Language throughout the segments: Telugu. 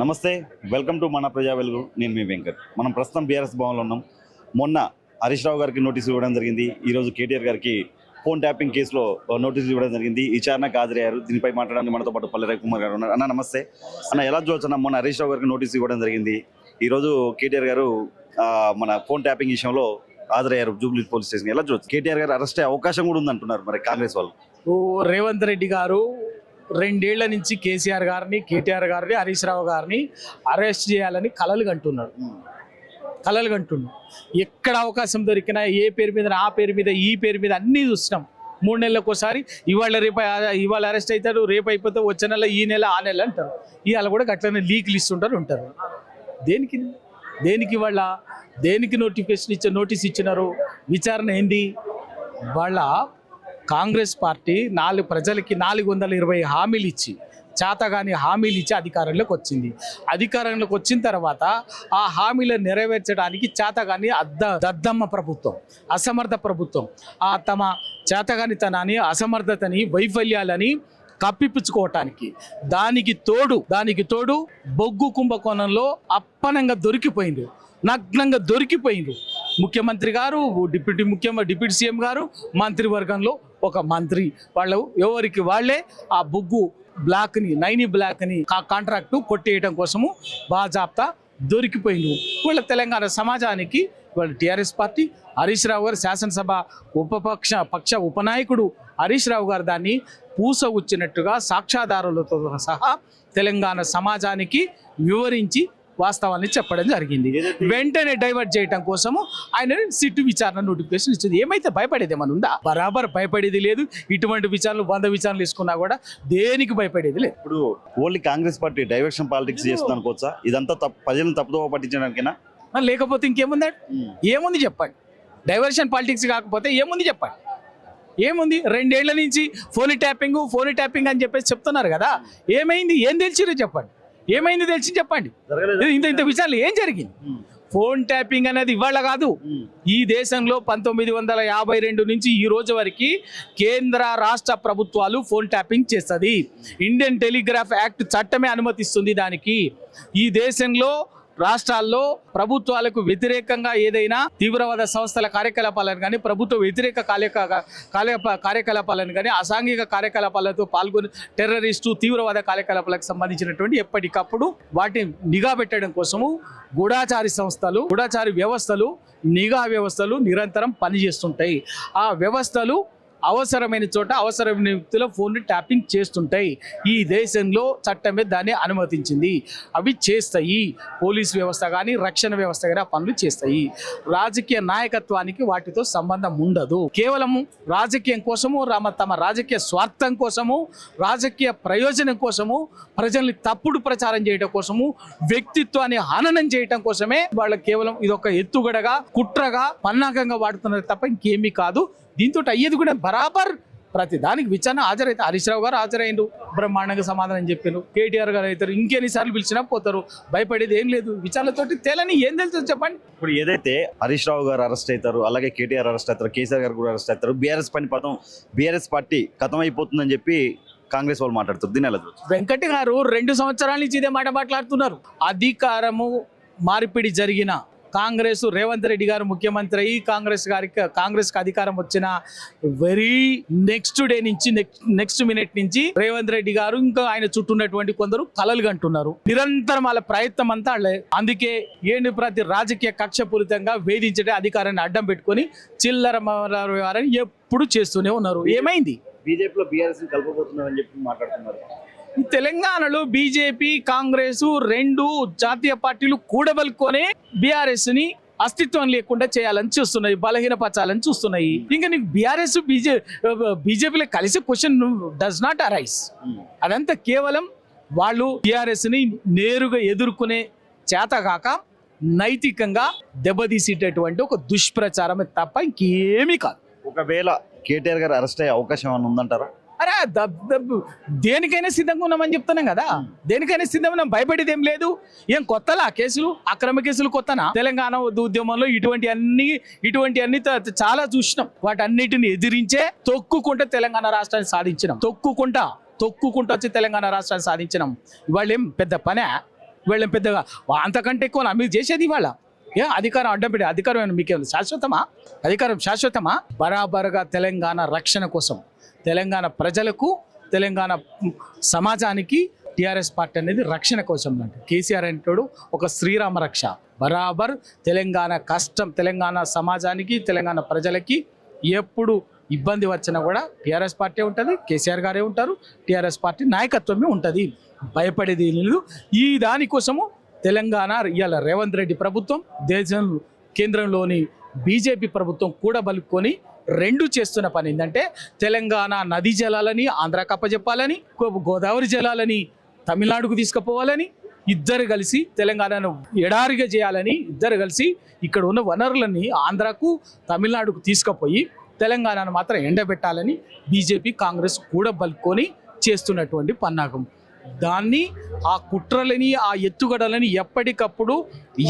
నమస్తే వెల్కమ్ టు మన ప్రజా వెలుగు. నేను మీ వెంకట్. మనం ప్రస్తుతం బీఆర్ఎస్ భవన్లో ఉన్నాం. మొన్న హరీష్ రావు గారికి నోటీసు ఇవ్వడం జరిగింది. ఈరోజు కేటీఆర్ గారికి ఫోన్ ట్యాపింగ్ కేసులో నోటీసు ఇవ్వడం జరిగింది. విచారణకు హాజరయ్యారు. దీనిపై మాట్లాడడానికి మనతో పాటు పల్లెరాయ్ కుమార్ గారు ఉన్నారు. అన్న నమస్తే. అన్న ఎలా చూడొచ్చు అన్న? మొన్న హరీష్ రావు గారికి నోటీసు ఇవ్వడం జరిగింది. ఈరోజు కేటీఆర్ గారు మన ఫోన్ ట్యాపింగ్ విషయంలో హాజరయ్యారు జూబ్లీ పోలీస్ స్టేషన్ ఎలా చూడొచ్చు? కేటీఆర్ గారు అరెస్ట్ అయ్యే అవకాశం కూడా ఉందంటున్నారు మరి కాంగ్రెస్ వాళ్ళు. ఓ రేవంత్ రెడ్డి గారు రెండేళ్ళ నుంచి కేసీఆర్ గారిని కేటీఆర్ గారిని హరీష్ రావు గారిని అరెస్ట్ చేయాలని కలలు కంటున్నాడు. కలలు కంటున్నాడు. ఎక్కడ అవకాశం దొరికినా ఏ పేరు మీద ఆ పేరు మీద ఈ పేరు మీద అన్నీ చూస్తున్నాం మూడు నెలలకు ఒకసారి ఇవాళ రేపు ఇవాళ అరెస్ట్ అవుతారు రేపు అయిపోతే వచ్చే నెల ఈ నెల ఆ నెల అంటారు. ఇవాళ కూడా గట్లనే లీకులు ఇస్తుంటారు ఉంటారు. దేనికి దేనికి వాళ్ళ దేనికి నోటిఫికేషన్ ఇచ్చే నోటీస్ ఇచ్చినారు? విచారణ ఏంది? వాళ్ళ కాంగ్రెస్ పార్టీ నాలుగు ప్రజలకి నాలుగు వందల ఇరవై హామీలు ఇచ్చి చేతగాని హామీలు ఇచ్చి అధికారంలోకి వచ్చింది. అధికారంలోకి వచ్చిన తర్వాత ఆ హామీలను నెరవేర్చడానికి చేతగాని అద్ద దద్దమ్మ ప్రభుత్వం అసమర్థ ప్రభుత్వం ఆ తమ చేతగానితనాన్ని అసమర్థతని వైఫల్యాలని కప్పిపుచ్చుకోవటానికి దానికి తోడు దానికి తోడు బొగ్గు కుంభకోణంలో అప్పనంగా దొరికిపోయింది నగ్నంగా దొరికిపోయింది ముఖ్యమంత్రి గారు డిప్యూటీ ముఖ్యమంత్రి డిప్యూటీ సీఎం గారు మంత్రివర్గంలో ఒక మంత్రి. వాళ్ళు ఎవరికి? వాళ్ళే ఆ బొగ్గు బ్లాక్ని నైని బ్లాక్ని కా కాంట్రాక్టు కొట్టేయడం కోసము బాజాప్తా దొరికిపోయింది వీళ్ళ తెలంగాణ సమాజానికి వాళ్ళ టీఆర్ఎస్ పార్టీ హరీష్ రావు గారు శాసనసభ ఉపపక్ష పక్ష ఉపనాయకుడు హరీష్ రావు గారు దాన్ని పూస వచ్చినట్టుగా సాక్షాధారులతో సహా తెలంగాణ సమాజానికి వివరించి వాస్తవాన్ని చెప్పడం జరిగింది. వెంటనే డైవర్ట్ చేయటం కోసము ఆయన సిట్టు విచారణ నోటిఫికేషన్ ఇచ్చింది. ఏమైతే భయపడేది ఏమైనా ఉందా? బరాబర్ భయపడేది లేదు. ఇటువంటి విచారణలు వంద విచారణలు తీసుకున్నా కూడా దేనికి భయపడేది లేదు. ఇప్పుడు only Congress party diversion politics చేస్తుంది అనుకోవచ్చా ఇదంతా తప్పు ప్రజలను తప్పుదోవ పట్టించడానికేనా మరి లేకపోతే ఇంకేముంది ఏముంది చెప్పండి? డైవర్షన్ పాలిటిక్స్ కాకపోతే ఏముంది చెప్పండి? ఏముంది? రెండేళ్ళ నుంచి ఫోన్ ట్యాపింగ్ ఫోన్ ట్యాపింగ్ అని చెప్పేసి చెప్తున్నారు కదా. ఏమైంది? ఏం తెలిసిరో చెప్పండి? ఏమైంది తెలిసి చెప్పండి. ఇంత ఇంత విషయాలు ఏం జరిగింది? ఫోన్ ట్యాపింగ్ అనేది ఇవాళ కాదు. ఈ దేశంలో పంతొమ్మిది వందల యాభై రెండు నుంచి ఈ రోజు వరకు కేంద్ర రాష్ట్ర ప్రభుత్వాలు ఫోన్ ట్యాపింగ్ చేస్తుంది. ఇండియన్ టెలిగ్రాఫ్ యాక్ట్ చట్టమే అనుమతిస్తుంది దానికి. ఈ దేశంలో రాష్ట్రాల్లో ప్రభుత్వాలకు వ్యతిరేకంగా ఏదైనా తీవ్రవాద సంస్థల కార్యకలాపాలను కానీ ప్రభుత్వ వ్యతిరేక కార్యక కార్యప కార్యకలాపాలను కానీ అసాంఘిక కార్యకలాపాలతో పాల్గొని టెర్రరిస్టు తీవ్రవాద కార్యకలాపాలకు సంబంధించినటువంటి ఎప్పటికప్పుడు వాటిని నిఘా పెట్టడం కోసము గూఢాచారి సంస్థలు గూఢాచారి వ్యవస్థలు నిఘా వ్యవస్థలు నిరంతరం పనిచేస్తుంటాయి. ఆ వ్యవస్థలు అవసరమైన చోట అవసరమైన వ్యక్తుల ఫోన్లు ట్యాపింగ్ చేస్తుంటాయి. ఈ దేశంలో చట్టమే దాన్ని అనుమతించింది. అవి చేస్తాయి. పోలీస్ వ్యవస్థ కానీ రక్షణ వ్యవస్థ కానీ ఆ పనులు చేస్తాయి. రాజకీయ నాయకత్వానికి వాటితో సంబంధం ఉండదు. కేవలం రాజకీయం కోసము రామ తమ రాజకీయ స్వార్థం కోసము రాజకీయ ప్రయోజనం కోసము ప్రజల్ని తప్పుడు ప్రచారం చేయడం కోసము వ్యక్తిత్వాన్ని హననం చేయడం కోసమే వాళ్ళు కేవలం ఇదొక ఎత్తుగడగా కుట్రగా పన్నాగంగా వాడుతున్నారు తప్ప ఇంకేమీ కాదు. దీంతో అయ్యేది కూడా బరాబర్ ప్రతి దానికి విచారణ హాజరైతే హరీష్ రావు గారు హాజరైండు బ్రహ్మాండంగా సమాధానం చెప్పారు కేటీఆర్ గారు అవుతారు ఇంకెన్నిసార్లు పిలిచినా పోతారు. భయపడేది ఏం లేదు. విచారణతోటి తేలని ఏం తెలుసు చెప్పండి. ఇప్పుడు ఏదైతే హరీష్ రావు గారు అరెస్ట్ అవుతారు అలాగే కేటీఆర్ అరెస్ట్ అవుతారు కేసీఆర్ గారు కూడా అరెస్ట్ అవుతారు బీఆర్ఎస్ పని పదం బీఆర్ఎస్ పార్టీ కథం అయిపోతుందని చెప్పి కాంగ్రెస్ వాళ్ళు మాట్లాడుతారు. దీని ఎలా? వెంకట్ గారు రెండు సంవత్సరాల నుంచి ఇదే మాట మాట్లాడుతున్నారు. అధికారము మార్పిడి జరిగిన కాంగ్రెస్ రేవంత్ రెడ్డి గారు ముఖ్యమంత్రి అయ్యి కాంగ్రెస్ గారికి కాంగ్రెస్కి అధికారం వచ్చిన వెరీ నెక్స్ట్ డే నుంచి నెక్స్ట్ నెక్స్ట్ మినిట్ నుంచి రేవంత్ రెడ్డి గారు ఇంకా ఆయన చుట్టూ ఉన్నటువంటి కొందరు కలలు కంటున్నారు. నిరంతరం వాళ్ళ ప్రయత్నం అంతా అందుకే ఏంటి ప్రతి రాజకీయ కక్షపూరితంగా వేధించడే అధికారాన్ని అడ్డం పెట్టుకొని చిల్లర వ్యవహారాన్ని ఎప్పుడు చేస్తూనే ఉన్నారు. ఏమైంది? బీజేపీలో బీఆర్ఎస్ కలపబోతున్నారని చెప్పి మాట్లాడుతున్నారు. తెలంగాణలో బీజేపీ కాంగ్రెస్ రెండు జాతీయ పార్టీలు కూడబలుకొని బీఆర్ఎస్ని అస్తిత్వం లేకుండా చేయాలని చూస్తున్నాయి బలహీనపరచాలని చూస్తున్నాయి. ఇంకా నీకు బీఆర్ఎస్ బీజే బీజేపీలో కలిసి క్వశ్చన్ డస్ నాట్ అరైజ్ అదంతా కేవలం వాళ్ళు బీఆర్ఎస్ని నేరుగా ఎదుర్కొనే చేతగాక నైతికంగా దెబ్బతీసేటటువంటి ఒక దుష్ప్రచారమే తప్ప ఇంకేమీ కాదు. ఒకవేళ కేటీఆర్ గారు అరెస్ట్ అయ్యే అవకాశం ఏమైనా ఉందంటారా? అరే దేనికైనా సిద్ధంగా ఉన్నామని చెప్తున్నాం కదా. దేనికైనా సిద్ధంగా ఉన్నాం. భయపడేది ఏం లేదు. ఏం కొత్తలా కేసులు? అక్రమ కేసులు కొత్తనా? తెలంగాణ ఉద్యమంలో ఇటువంటి అన్ని ఇటువంటి అన్ని చాలా చూసినాం. వాటన్నిటిని ఎదిరించే తొక్కుకుంటే తెలంగాణ రాష్ట్రాన్ని సాధించినాం. తొక్కుకుంటా తొక్కుకుంటా వచ్చి తెలంగాణ రాష్ట్రాన్ని సాధించినాం. ఇవాళ ఏం పెద్ద పనే? వీళ్ళని పెద్దగా? అంతకంటే ఎక్కువ మీరు చేసేది ఇవాళ? ఏ అధికారం అడ్డం పెట్టి అధికారం ఏమైనా మీకేమైనా శాశ్వతమా? అధికారం శాశ్వతమా? బరాబరుగా తెలంగాణ రక్షణ కోసం. తెలంగాణ ప్రజలకు తెలంగాణ సమాజానికి టిఆర్ఎస్ పార్టీ అనేది రక్షణ కోసం లాంటి కేసీఆర్ అంటాడు ఒక శ్రీరామ రక్ష. బరాబర్ తెలంగాణ కష్టం తెలంగాణ సమాజానికి తెలంగాణ ప్రజలకి ఎప్పుడు ఇబ్బంది వచ్చినా కూడా టీఆర్ఎస్ పార్టీ ఉంటుంది కేసీఆర్ గారే ఉంటారు టీఆర్ఎస్ పార్టీ నాయకత్వమే ఉంటుంది. భయపడేది లేదు. ఈ దానికోసము తెలంగాణ ఇవాళ రేవంత్ రెడ్డి ప్రభుత్వం దేశం కేంద్రంలోని బీజేపీ ప్రభుత్వం కూడా బలుక్కొని రెండు చేస్తున్న పని ఏంటంటే తెలంగాణ నదీ జలాలని ఆంధ్రాకి అప్పచెప్పాలని గోదావరి జలాలని తమిళనాడుకు తీసుకుపోవాలని ఇద్దరు కలిసి తెలంగాణను ఎడారిగా చేయాలని ఇద్దరు కలిసి ఇక్కడ ఉన్న వనరులని ఆంధ్రాకు తమిళనాడుకు తీసుకుపోయి తెలంగాణను మాత్రం ఎండబెట్టాలని బీజేపీ కాంగ్రెస్ కూడా బలుకొని చేస్తున్నటువంటి పన్నాగం. దాన్ని ఆ కుట్రలని ఆ ఎత్తుగడలని ఎప్పటికప్పుడు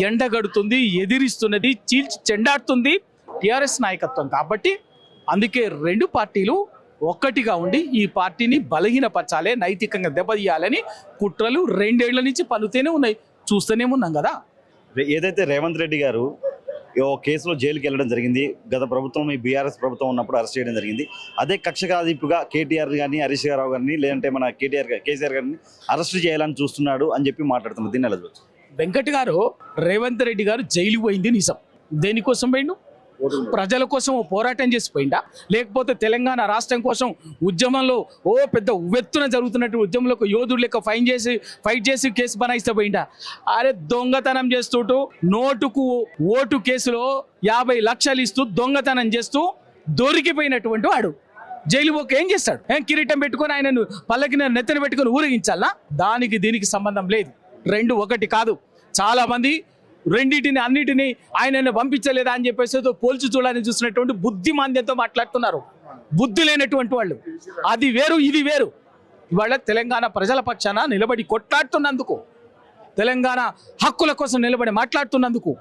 ఎండగడుతుంది ఎదిరిస్తున్నది చీల్చి చెండాడుతుంది టిఆర్ఎస్ నాయకత్వం. కాబట్టి అందుకే రెండు పార్టీలు ఒక్కటిగా ఉండి ఈ పార్టీని బలహీనపరచాలి నైతికంగా దెబ్బతీయాలని కుట్రలు రెండేళ్ళ నుంచి పన్నుతూనే ఉన్నాయి. చూస్తూనే ఉన్నాం కదా. ఏదైతే రేవంత్ రెడ్డి గారు ఓ కేసులో జైలుకి వెళ్ళడం జరిగింది గత ప్రభుత్వం ఈ బీఆర్ఎస్ ప్రభుత్వం ఉన్నప్పుడు అరెస్ట్ చేయడం జరిగింది అదే కక్ష కాదింపుగా కేటీఆర్ గారిని హరీష్ రావు గారిని లేదంటే మన కేటీఆర్ కేసీఆర్ గారిని అరెస్ట్ చేయాలని చూస్తున్నాడు అని చెప్పి మాట్లాడుతున్నారు. దీన్ని ఎలా? వెంకట్ గారు రేవంత్ రెడ్డి గారు జైలు పోయింది నిజం. దేనికోసం పోయిండు? ప్రజల కోసం ఓ పోరాటం చేసిపోయిందా? లేకపోతే తెలంగాణ రాష్ట్రం కోసం ఉద్యమంలో ఓ పెద్ద ఉవ్వెత్తున జరుగుతున్నట్టు ఉద్యమంలో యోధుడు లెక్క ఫైన్ చేసి ఫైట్ చేసి కేసు బనాయిస్తే పోయిందా అరే దొంగతనం చేస్తుంటూ నోటుకు ఓటు కేసులో యాభై లక్షలు ఇస్తూ దొంగతనం చేస్తూ దొరికిపోయినటువంటి వాడు. జైలు పోక ఏం చేస్తాడు? ఏం కిరీటం పెట్టుకొని ఆయనను పల్లకి నెత్తన పెట్టుకొని ఊరేగించాలా? దానికి దీనికి సంబంధం లేదు. రెండు ఒకటి కాదు. చాలామంది రెండింటిని అన్నిటిని ఆయనను పంపించలేదా అని చెప్పేసి పోల్చి చూడాలని చూసినటువంటి బుద్ధి మాంద్యంతో మాట్లాడుతున్నారు. బుద్ధి లేనటువంటి వాళ్ళు. అది వేరు ఇది వేరు. ఇవాళ తెలంగాణ ప్రజల పక్షాన నిలబడి కొట్లాడుతున్నందుకు తెలంగాణ హక్కుల కోసం నిలబడి మాట్లాడుతున్నందుకు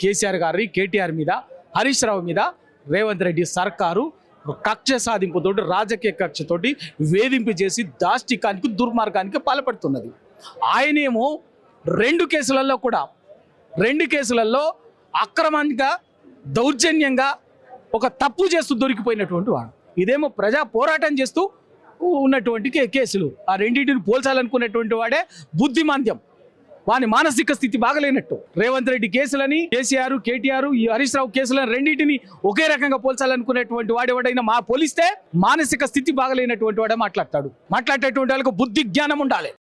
కేసీఆర్ గారి కేటీఆర్ మీద హరీష్ రావు మీద రేవంత్ రెడ్డి సర్కారు కక్ష సాధింపుతోటి రాజకీయ కక్షతోటి వేధింపు చేసి దాష్టికానికి దుర్మార్గానికి పాల్పడుతున్నది. ఆయనేమో రెండు కేసులలో కూడా రెండు కేసులలో అక్రమంగా దౌర్జన్యంగా ఒక తప్పు చేస్తూ దొరికిపోయినటువంటి వాడు. ఇదేమో ప్రజా పోరాటం చేస్తూ ఉన్నటువంటి కేసులు. ఆ రెండింటిని పోల్చాలనుకున్నటువంటి వాడే బుద్ధిమాంద్యం వాని మానసిక స్థితి బాగలేనట్టు. రేవంత్ రెడ్డి కేసులని కేసీఆర్ కేటీఆర్ ఈ హరీష్ రావు కేసులను రెండింటిని ఒకే రకంగా పోల్చాలనుకునేటువంటి వాడు ఎవడైనా మా పోలిస్తే మానసిక స్థితి బాగలేనటువంటి వాడే మాట్లాడతాడు. మాట్లాడేటువంటి వాళ్ళకు బుద్ధి జ్ఞానం ఉండాలి.